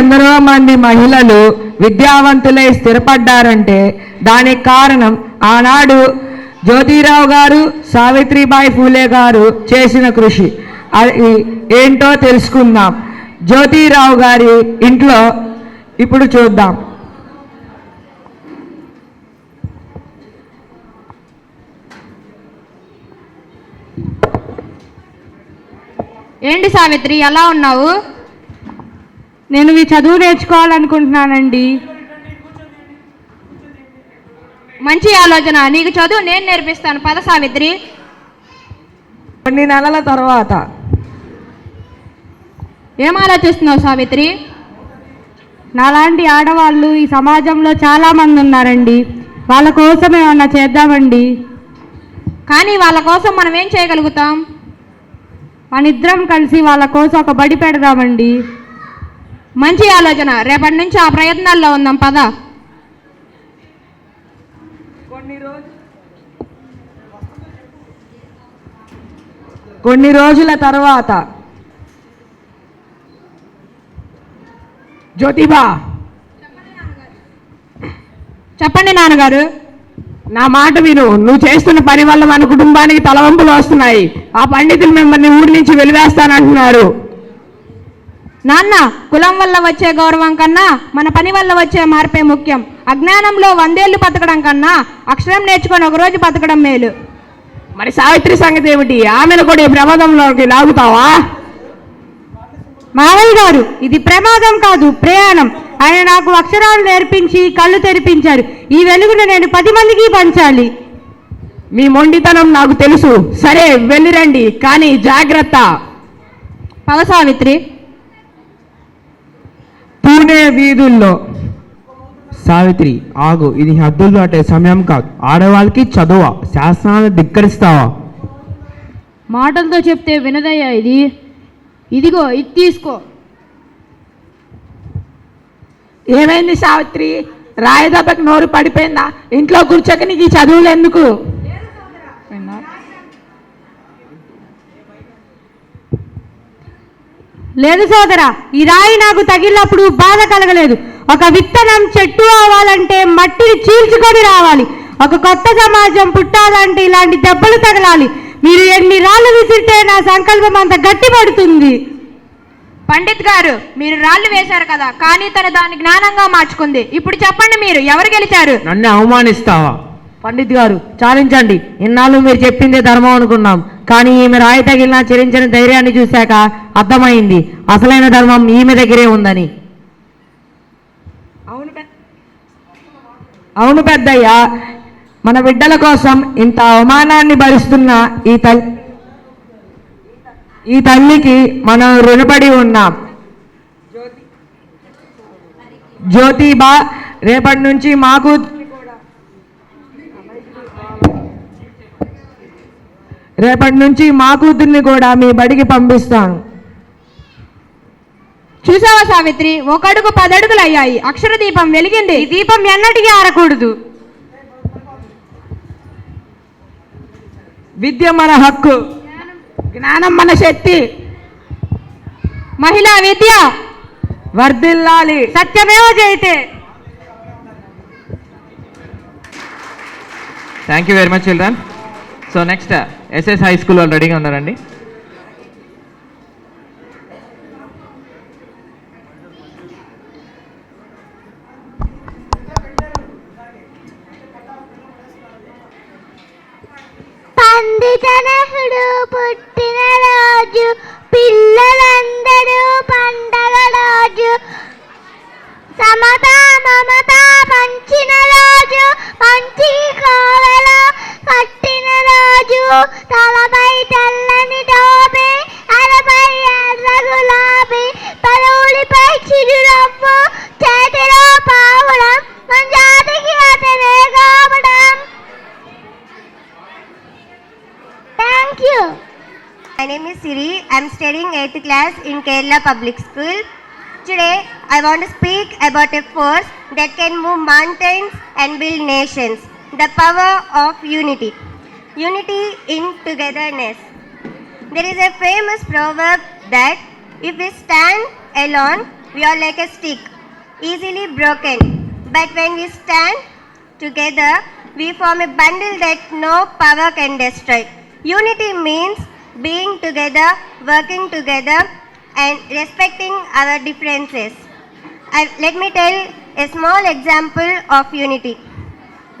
ఎందరో మంది మహిళలు విద్యావంతులై స్థిరపడ్డారంటే దానికి కారణం ఆనాడు జ్యోతిరావు గారు సావిత్రిబాయి ఫూలే గారు చేసిన కృషి. అది ఏంటో తెలుసుకుందాం. జ్యోతిరావు గారి ఇంట్లో ఇప్పుడు చూద్దాం. ఏంటి సావిత్రి ఎలా ఉన్నావు? నేను ఈ చదువు నేర్చుకోవాలనుకుంటున్నానండి. మంచి ఆలోచన. నీకు చదువు నేను నేర్పిస్తాను. పద సావిత్రి. కొన్ని నెలల తర్వాత. ఏం ఆలోచిస్తున్నావు సావిత్రి? నాలాంటి ఆడవాళ్ళు ఈ సమాజంలో చాలా మంది ఉన్నారండి. వాళ్ళ కోసం ఏమన్నా చేద్దామండి? కానీ వాళ్ళ కోసం మనం ఏం చేయగలుగుతాం? మనిద్దరం కలిసి వాళ్ళ కోసం ఒక బడి పెడదామండి. మంచి ఆలోచన. రేపటి నుంచి ఆ ప్రయత్నాల్లో ఉందాం పద. కొన్ని రోజుల తర్వాత జ్యోతిబా. చెప్పండి నాన్నగారు. నా మాట విను. నువ్వు చేస్తున్న పని వల్ల మన కుటుంబానికి తలవంపులు వస్తున్నాయి. ఆ పండితులు మిమ్మల్ని ఊరి నుంచి వెలివేస్తానంటున్నారు. నాన్న కులం వల్ల వచ్చే గౌరవం కన్నా మన పని వల్ల వచ్చే మార్పే ముఖ్యం. అజ్ఞానంలో వందేళ్ళు బతకడం కన్నా అక్షరం నేర్చుకొని ఒక రోజు బతకడం మేలు. మరి సావిత్రి సంగతి ఏమిటి? ఆమెను కూడా ఈ ప్రమాదంలోకి లాగుతావా? మావయ్య గారు ఇది ప్రమాదం కాదు ప్రయాణం. ఆయన నాకు అక్షరాలు నేర్పించి కళ్ళు తెరిపించారు. ఈ వెలుగును నేను పది మందికి పంచాలి. మీ మొండితనం నాకు తెలుసు. సరే వెళ్ళిరండి కానీ జాగ్రత్త. పద సావిత్రి. పూణే వీధుల్లో. సావిత్రి ఆగు ఇది హద్దులు దాటే సమయం కాదు. ఆడవాళ్ళకి చదువ శాస్త్రాలను ధిక్కరిస్తావా? మాటలతో చెప్తే వినదయ్యా ఇది. ఇదిగో ఇది తీసుకో. ఏమైంది సావిత్రి? రాయదెబ్బకి నోరు పడిపోయిందా? ఇంట్లో కూర్చోక నీకు ఈ చదువులు ఎందుకు? లేదు సోదరా ఈ రాయి నాకు తగిలినప్పుడు బాధ కలగలేదు. ఒక విత్తనం చెట్టు అవ్వాలంటే మట్టిని చీల్చుకొని రావాలి. ఒక కొత్త సమాజం పుట్టాలంటే ఇలాంటి దెబ్బలు తగలాలి. మీరు ఎన్ని రాళ్ళు విసిరితే నా సంకల్పం అంత గట్టిపడుతుంది. పండిత్ గారు మీరు రాళ్ళు వేశారు కదా కానీ తను దాన్ని జ్ఞానంగా మార్చుకుంది. ఇప్పుడు చెప్పండి మీరు ఎవరు గెలిచారు? నన్ను అవమానిస్తావా? పండిత్ గారు చాలించండి ఇన్నాళ్ళు మీరు చెప్పిందే ధర్మం అనుకున్నాం. కానీ ఈమె రాయి తగిలిన చెరించిన ధైర్యాన్ని చూశాక అర్థమైంది. అసలైన ధర్మం ఈమె దగ్గరే ఉందని. అవును అవును పెద్దయ్య. మన బిడ్డల కోసం ఇంత అవమానాన్ని భరిస్తున్న ఈ తల్లి ఈ తల్లికి మనం రుణపడి ఉన్నాం. జ్యోతిబా రేపటి నుంచి మాకు రేపటి నుంచి మా కూతుర్ని కూడా మీ బడికి పంపిస్తాను చూసావా సావిత్రి? ఒకడుగు పదడుగులు అయ్యాయి. అక్షర దీపం వెలిగింది. ఈ దీపం ఎన్నటికీ ఆరకూడదు. విద్య మన హక్కు. జ్ఞానం మన శక్తి. మహిళా విద్య వర్ధిల్లాలి. సత్యమేవ జయతే. Thank you very much children so next SS high school వాళ్ళు రెడీగా ఉన్నారండి? పండితనహుడు పుట్టిన 8th class in Kerala Public School. Today, I want to speak about a force that can move mountains and build nations the power of unity. Unity in togetherness. There is a famous proverb that if we stand alone, we are like a stick, easily broken. But when we stand together, we form a bundle that no power can destroy. Unity means being together, working together, and respecting our differences. I, let me tell a small example of unity.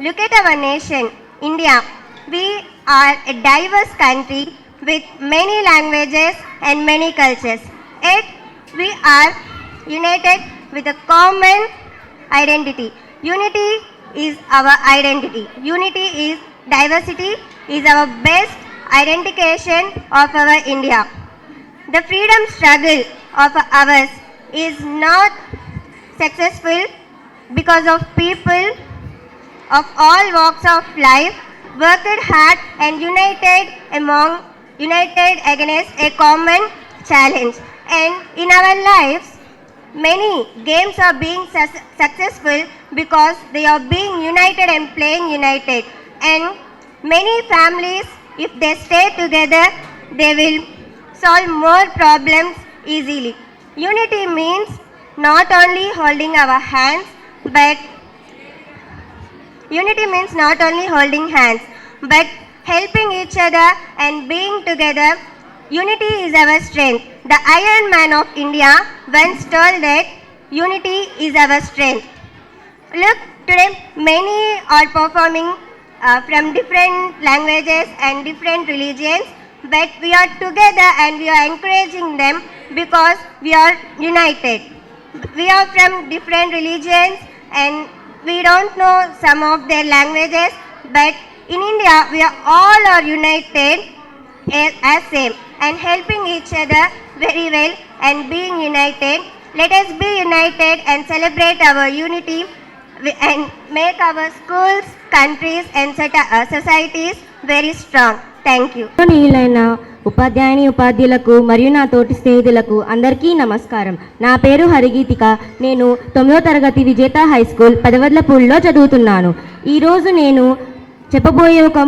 Look at our nation, India. We are a diverse country with many languages and many cultures. Yet, we are united with a common identity. Unity is our identity. Unity is diversity is our best identification of our India. The freedom struggle of ours is not successful because of people of all walks of life worked hard and united among united against a common challenge and in our lives many games are being sus- successful because they are being united and playing united and many families if they stay together they will solve more problems easily unity means not only holding our hands but Unity means not only holding hands, but helping each other and being together. Unity is our strength. The Iron Man of India once told that unity is our strength. Look, today many are performing uh, from different languages and different religions, but we are together and we are encouraging them because we are united. We are from different religions and we don't know some of their languages, but in India we are all are united as as same and helping each other very well and being united. Let us be united and celebrate our unity and make our schools, countries and uh, societies very strong. Thank you. ఉపాధ్యాయుని ఉపాధ్యులకు మరియు నా తోటి స్నేహితులకు అందరికీ నమస్కారం. నా పేరు హరిగీతిక. నేను తొమ్మిదో తరగతి విజేత హై స్కూల్ పెదవడ్లపూడిలో చదువుతున్నాను. ఈరోజు నేను చెప్పబోయే ఒక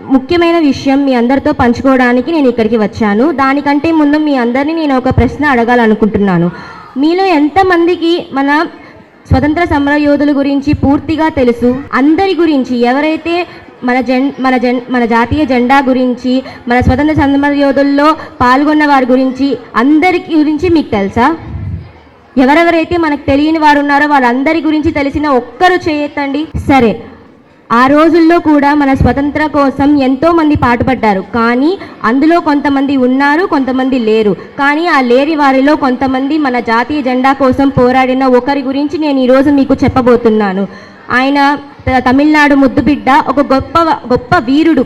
ముఖ్యమైన విషయం మీ అందరితో పంచుకోవడానికి నేను ఇక్కడికి వచ్చాను. దానికంటే ముందు మీ అందరినీ నేను ఒక ప్రశ్న అడగాలనుకుంటున్నాను. మీలో ఎంతమందికి మన స్వతంత్ర సమర యోధుల గురించి పూర్తిగా తెలుసు. అందరి గురించి ఎవరైతే మన జెన్ మన జెన్ మన జాతీయ జెండా గురించి మన స్వతంత్ర సమర యోధుల్లో పాల్గొన్న వారి గురించి అందరికి గురించి మీకు తెలుసా? ఎవరెవరైతే మనకు తెలియని వారు ఉన్నారో వాళ్ళందరి గురించి తెలిసిన ఒక్కరు చేయొద్దండి. సరే ఆ రోజుల్లో కూడా మన స్వతంత్ర కోసం ఎంతో మంది పాటుపడ్డారు. కానీ అందులో కొంతమంది ఉన్నారు కొంతమంది లేరు. కానీ ఆ లేని వారిలో కొంతమంది మన జాతీయ జెండా కోసం పోరాడిన ఒకరి గురించి నేను ఈరోజు మీకు చెప్పబోతున్నాను. ఆయన తమిళనాడు ముద్దుబిడ్డ ఒక గొప్ప గొప్ప వీరుడు.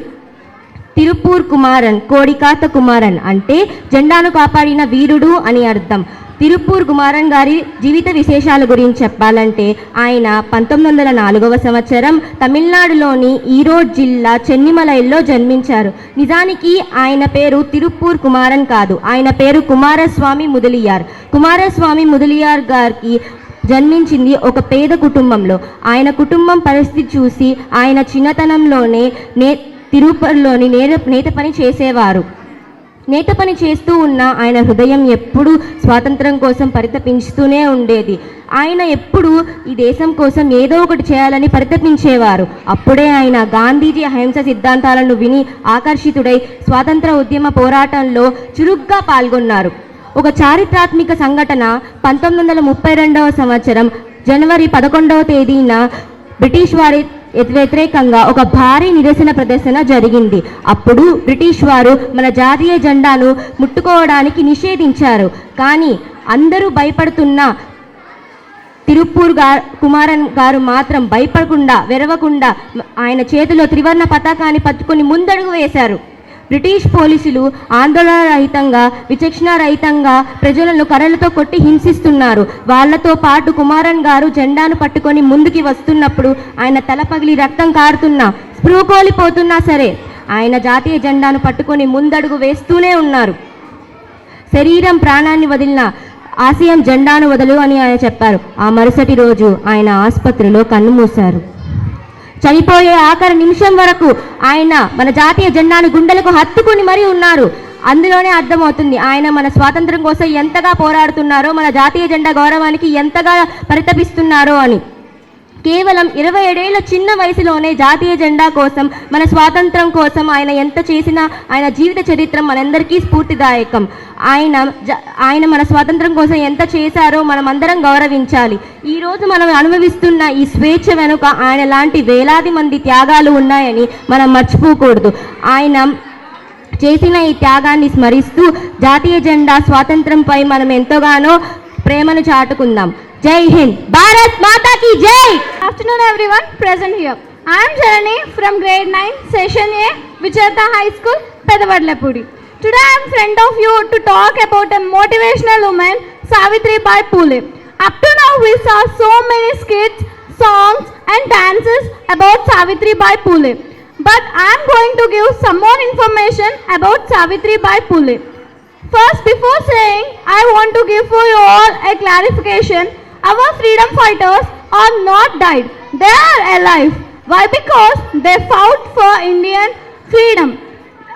తిరుపూర్ కుమారన్ కోడికాత కుమారన్ అంటే జెండాను కాపాడిన వీరుడు అని అర్థం. తిరుపూర్ కుమారన్ గారి జీవిత విశేషాల గురించి చెప్పాలంటే ఆయన పంతొమ్మిది వందల నాలుగవ సంవత్సరం తమిళనాడులోని ఈరోడ్ జిల్లా చెన్నిమలైల్లో జన్మించారు. నిజానికి ఆయన పేరు తిరుపూర్ కుమారన్ కాదు. ఆయన పేరు కుమారస్వామి ముదలియార్. కుమారస్వామి ముదలియార్ గారికి జన్మించింది ఒక పేద కుటుంబంలో. ఆయన కుటుంబం పరిస్థితి చూసి ఆయన చిన్నతనంలోనే నే తిరుపతిలోని నేత నేత పని చేసేవారు. నేత పని చేస్తూ ఉన్న ఆయన హృదయం ఎప్పుడూ స్వాతంత్రం కోసం పరితపించుతూనే ఉండేది. ఆయన ఎప్పుడూ ఈ దేశం కోసం ఏదో ఒకటి చేయాలని పరితపించేవారు. అప్పుడే ఆయన గాంధీజీ అహింస సిద్ధాంతాలను విని ఆకర్షితుడై స్వాతంత్ర ఉద్యమ పోరాటంలో చురుగ్గా పాల్గొన్నారు. ఒక చారిత్రాత్మక సంఘటన పంతొమ్మిది వందల ముప్పై రెండవ సంవత్సరం జనవరి పదకొండవ తేదీన బ్రిటిష్ వారి వ్యతిరేకంగా ఒక భారీ నిరసన ప్రదర్శన జరిగింది. అప్పుడు బ్రిటిష్ వారు మన జాతీయ జెండాను ముట్టుకోవడానికి నిషేధించారు. కానీ అందరూ భయపడుతున్న తిరుప్పూర్ గారు కుమారన్ గారు మాత్రం భయపడకుండా వెరవకుండా ఆయన చేతిలో త్రివర్ణ పతాకాన్ని పట్టుకొని ముందడుగు వేశారు. బ్రిటిష్ పోలీసులు ఆందోళన రహితంగా విచక్షణ రహితంగా ప్రజలను కర్రలతో కొట్టి హింసిస్తున్నారు. వాళ్ళతో పాటు కుమారన్ గారు జెండాను పట్టుకొని ముందుకి వస్తున్నప్పుడు ఆయన తల పగిలి రక్తం కారుతున్నా. స్పృహ సరే ఆయన జాతీయ జెండాను పట్టుకొని ముందడుగు వేస్తూనే ఉన్నారు. శరీరం ప్రాణాన్ని వదిలిన ఆశయం జెండాను వదలు అని ఆయన చెప్పారు. ఆ మరుసటి రోజు ఆయన ఆసుపత్రిలో కన్నుమూశారు చనిపోయే ఆఖరి నిమిషం వరకు ఆయన మన జాతీయ జెండాను గుండెలకు హత్తుకుని మరీ ఉన్నారు. అందులోనే అర్థమవుతుంది ఆయన మన స్వాతంత్రం కోసం ఎంతగా పోరాడుతున్నారో మన జాతీయ జెండా గౌరవానికి ఎంతగా పరితపిస్తున్నారో అని. కేవలం ఇరవై ఏడేళ్ళ చిన్న వయసులోనే జాతీయ జెండా కోసం మన స్వాతంత్రం కోసం ఆయన ఎంత చేసినా ఆయన జీవిత చరిత్ర మనందరికీ స్ఫూర్తిదాయకం. ఆయన జ- ఆయన మన స్వాతంత్రం కోసం ఎంత చేశారో మనం అందరం గౌరవించాలి. ఈరోజు మనం అనుభవిస్తున్న ఈ స్వేచ్ఛ వెనుక ఆయన లాంటి వేలాది మంది త్యాగాలు ఉన్నాయని మనం మర్చిపోకూడదు. ఆయన చేసిన ఈ త్యాగాన్ని స్మరిస్తూ జాతీయ జెండా స్వాతంత్రంపై మనం ఎంతగానో ప్రేమను చాటుకుందాం. Jai Hind. Bharat Mata ki Jai. Afternoon everyone present here. I am Janani from grade 9 session A Vicheta High School Pedavadlapudi. Today I am friend of you to talk about a motivational woman Savitri Bai Phule. Up to now we saw so many skits, songs and dances about Savitri Bai Phule. But I am going to give some more information about Savitri Bai Phule. First before saying I want to give for you all a clarification our freedom fighters are not died. They are alive. Why? Because they fought for Indian freedom.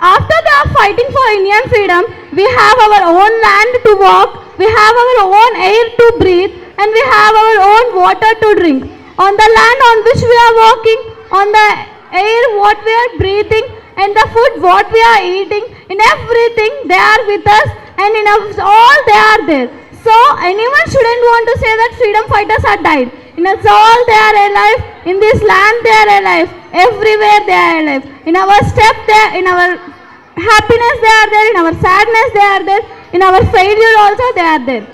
After they are fighting for Indian freedom, we have our own land to walk, we have our own air to breathe, and we have our own water to drink. On the land on which we are walking, on the air what we are breathing, and the food what we are eating, in everything they are with us, and in all they are there. So anyone shouldn't want to say that freedom fighters are died. In us all they are alive. In this land they are alive. Everywhere they are alive. In our step they, are, in our happiness they are there. In our sadness they are there. In our failure also they are there.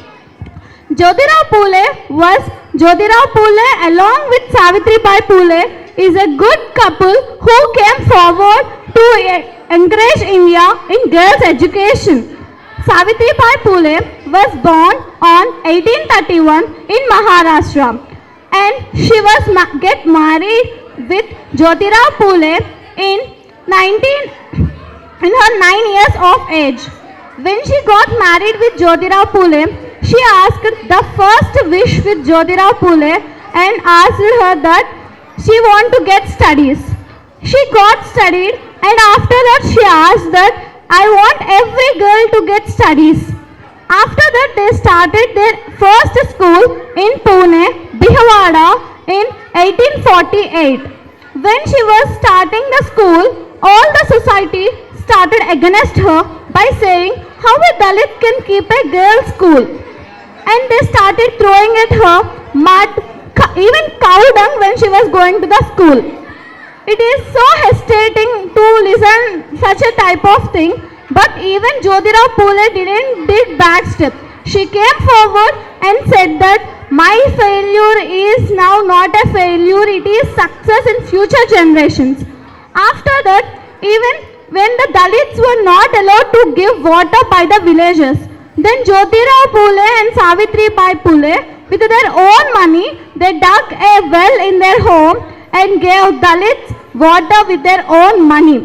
Jyotirao Phule was Jyotirao Phule along with Savitri Bai Phule is a good couple who came forward to encourage India in girls' education. Savitri Phule was born on 1831 in Maharashtra and she was ma- get married with Jyotirao Phule in 19 in her 9 years of age. When she got married with Jyotirao Phule, she asked the first wish with Jyotirao Phule and asked her that she want to get studies. She got studied and after that she asked that I want every girl to get studies. After that they started their first school in Pune, Bihawada in 1848. When she was starting the school, all the society started against her by saying how a Dalit can keep a girls' school. And they started throwing at her mud, even cow dung when she was going to the school. It is so hesitating to listen such a type of thing, but even Jyotirao Phule didn't did bad step. She came forward and said that my failure is now not a failure, it is success in future generations. After that, even when the Dalits were not allowed to give water by the villagers, then Jyotirao Phule and Savitri Bai Phule, with their own money, they dug a well in their home and gave Dalits water with their own money.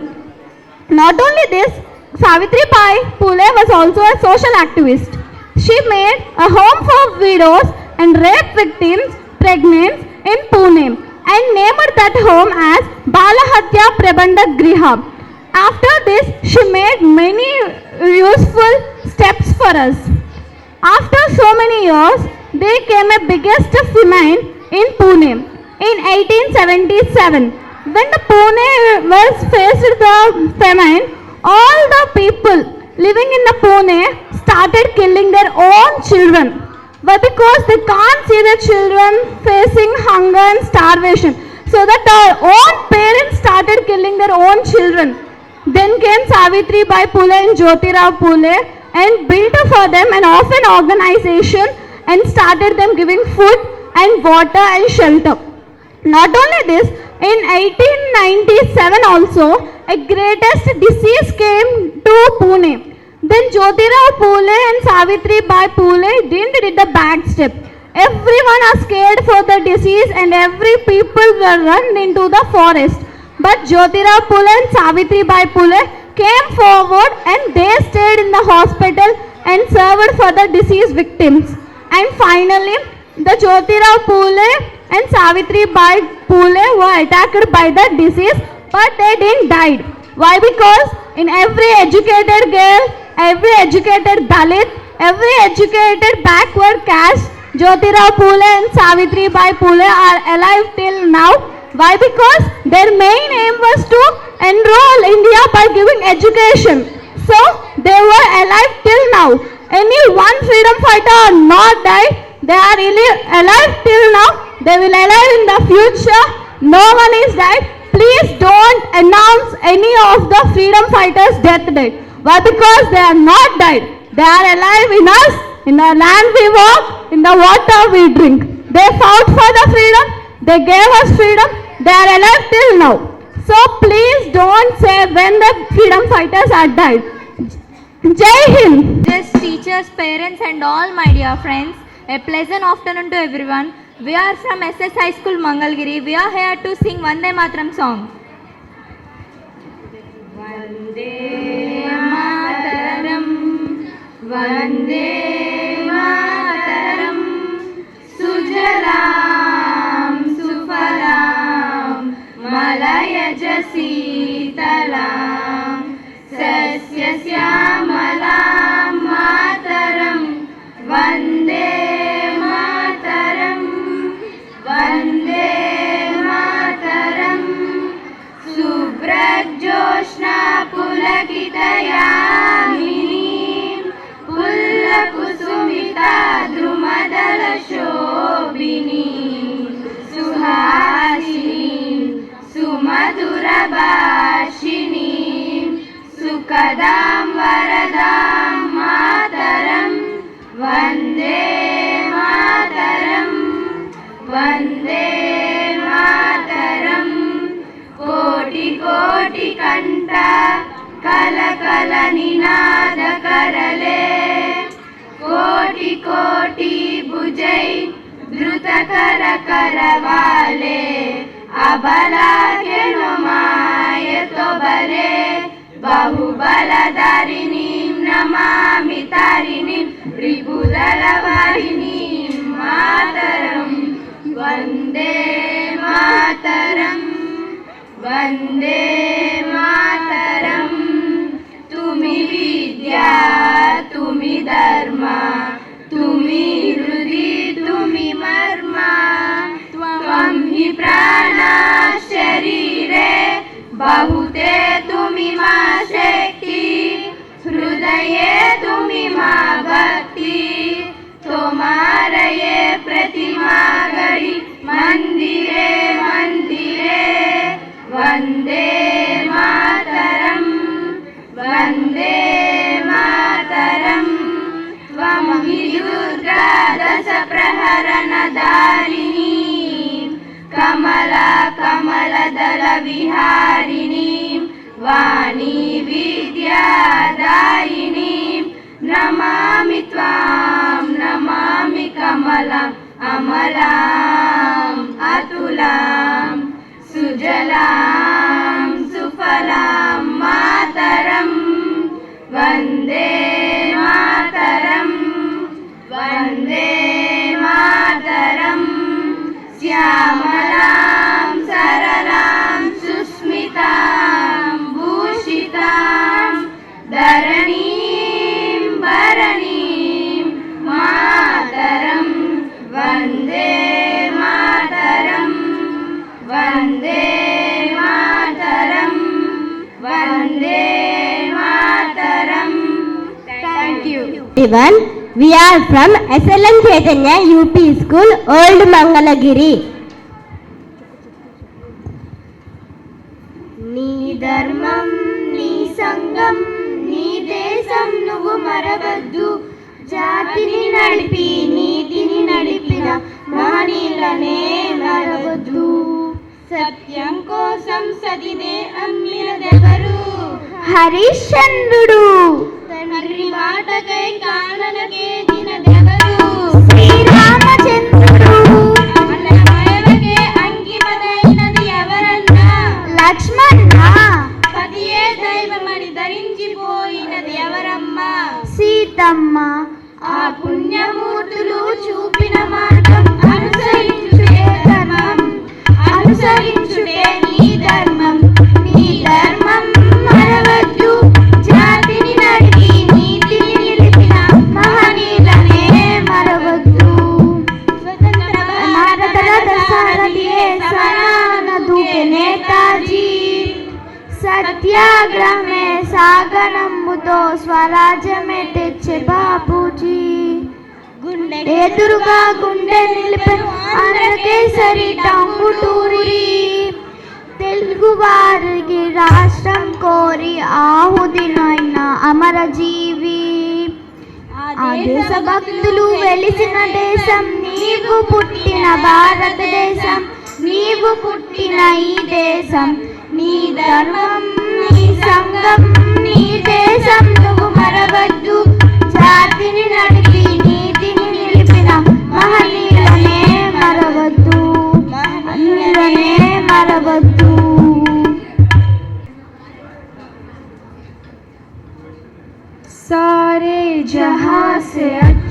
Not only this, Savitri Bai Phule was also a social activist. She made a home for widows and rape victims pregnant in Pune and named that home as Balahatya Prabandha Griha. After this, she made many useful steps for us. After so many years, they came a biggest famine in Pune in 1877. When the Pune was faced the famine, all the people living in the Pune started killing their own children. But Because they can't see their children facing hunger and starvation. So that their own parents started killing their own children. Then came Savitri Bai Phule and Jyotirao Phule and built for them an orphan organization and started them giving food and water and shelter. Not only this, in 1897 also, a greatest disease came to Pune. Then Jyotirao Phule and Savitri Bai Phule didn't did the bad step. Everyone are scared for the disease and every people were run into the forest. But Jyotirao Phule and Savitri Bai Phule came forward and they stayed in the hospital and served for the disease victims. And finally, the Jyotirao Phule and Savitri Bai Phule were attacked by the disease but they didn't die. Why? Because in every educated girl, every educated Dalit, every educated backward caste, Jyotirao Phule and Bai Phule are alive till now. Why? Because their main aim was to enroll India by giving education. So they were alive till now. Any one freedom fighter are not died. They are ili- alive till now. They will alive in the future. No one is died. Please don't announce any of the freedom fighters' death date. Why? Because they are not died. They are alive in us, in the land we walk, in the water we drink. They fought for the freedom. They gave us freedom. They are alive till now. So please don't say when the freedom fighters are died. Jai Hind. Just teachers, parents, and all my dear friends, a pleasant afternoon to everyone. We are from SS High School Mangalgiri. We are here to sing Vande Matram song. Vande Mataram, Vande Mataram, Sujalam, Sufalam, Malayaj Sitalam, Sasya Syamalam Mataram, Vande पुलकितयामिनीं। पुल्लकुसुमिता द्रुमदलशोभिनी सुहासिनीं सुमधुरभाषिणीं सुखदां वरदां मातरं वन्दे मातरं वन्दे मातरम्। కోటి కోటి కంట కల కల నినాద కరలే కోటి కోటి భుజై ధృత కర కరవాలే అబలాకెనుమాయ తొబలే బహుబలధరిణీం నమామి తరిణీం రిపుదలవరిణీం మాతరం వందే మాతరం वंदे मातरं तुम्ही विद्या तुम्ही धर्मा तुम्ही हृदि तुम्ही मर्मा। त्वं हि प्राणा शरीरे बहुते तुम्ही मा शक्ती। हृदये तुम्ही मा भक्ती। तोमारये प्रतिमा गडी मन्दिरे मन्दिरे वन्दे मातरम् वन्दे मातरम्। त्वं मिलुकादश कमला कमलदलविहारिणीं वाणी विद्यादायिनीं नमामि त्वां नमामि कमलम् अमलाम् अतुलाम्। सुजलां सुफलां मातरं वन्दे मातरं वन्दे मातरं श्यामलां everyone. We are from SLN Chaitanya UP School, Old Mangalagiri. సిద్ధమ్మా ఆ పుణ్యమూర్తులు చూపిన మార్గం. మరవద్దు. జాతిని మరవద్దు. నేతాజీ. సత్యాగ్రహమే సాగనంబుతో స్వరాజ్యమే తెచ్చే గుండె ఎదురుగా గుండె నిలిపే అనకేసరి టంగుటూరి తెలుగు వారికి రాష్ట్రం కోరి ఆహుదినైన అమరజీవి. ఆ దేశ భక్తులు వెలిసిన దేశం నీవు పుట్టిన భారతదేశం నీవు పుట్టిన ఈ దేశం. నీ ధర్మం నీ సంఘం నీ దేశం నువ్వు మరవద్దు. జాతిని నడిపి నీతిని నిలిపిన మహనీయులనే మరవద్దు మహనీయులనే మరవద్దు सारे जहां से अच्छा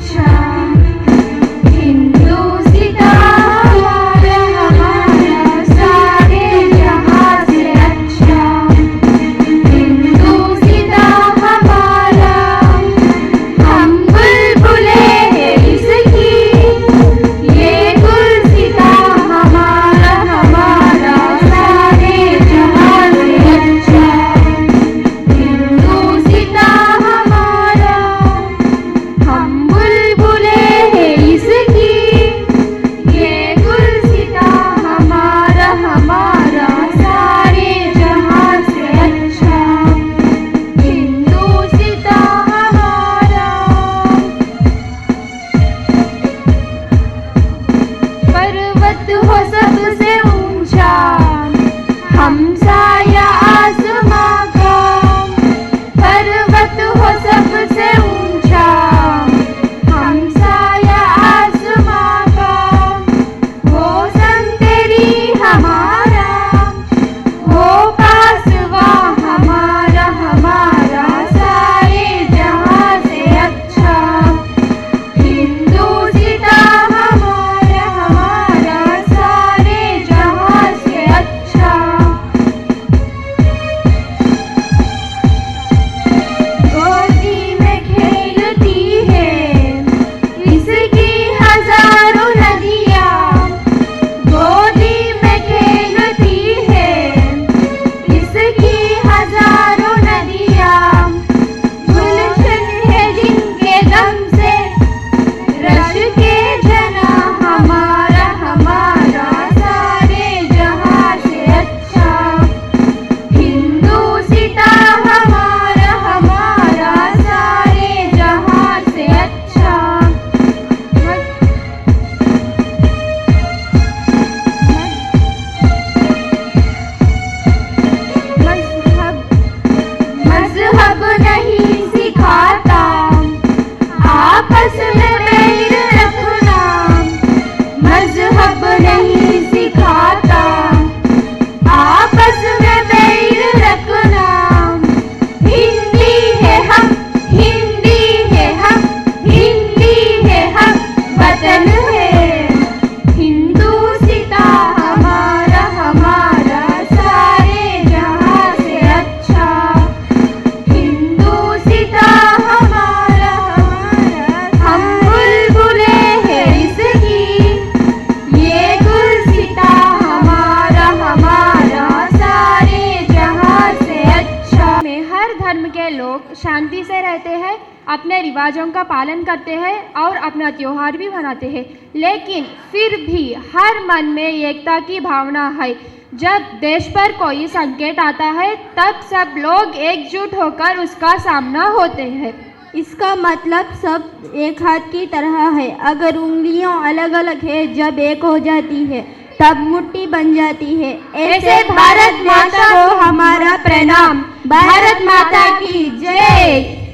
हैं और अपना त्यौहार भी मनाते हैं। लेकिन फिर भी हर मन में एकता की भावना है। जब देश पर कोई संकट आता है तब सब लोग एकजुट होकर उसका सामना होते हैं। इसका मतलब सब एक हाथ की तरह है। अगर उंगलियों अलग अलग है जब एक हो जाती है तब मुट्ठी बन जाती है। ऐसे भारत माता को हमारा प्रणाम। भारत माता की जय।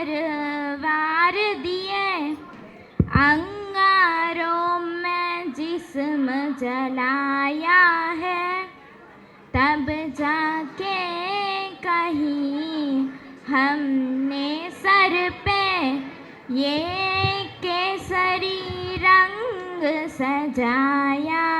पे सरवार दिए। अंगारों में जिस्म जलाया है। तब जाके कहीं हमने सर पे ये केसरी रंग सजाया।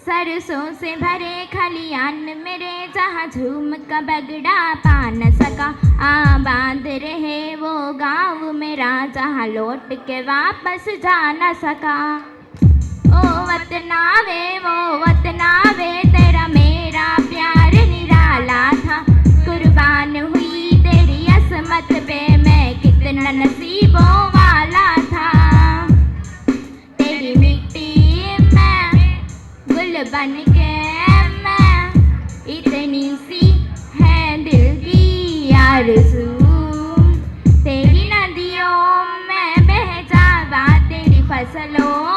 सरसों से भरे खलियान मेरे, जहाँ झूम का बगड़ा पा न सका। आबाद रहे वो गाँव मेरा, जहाँ लौट के वापस जा न सका। ओ वतना वे वो वतना वे तेरा मेरा प्यार निराला था। कुर्बान हुई तेरी असमत पे, मैं कितना नसीबों वाला बन के मैं इतनी सी है दिल की आरज़ू तेरी नदियों में बह जावा तेरी फसलों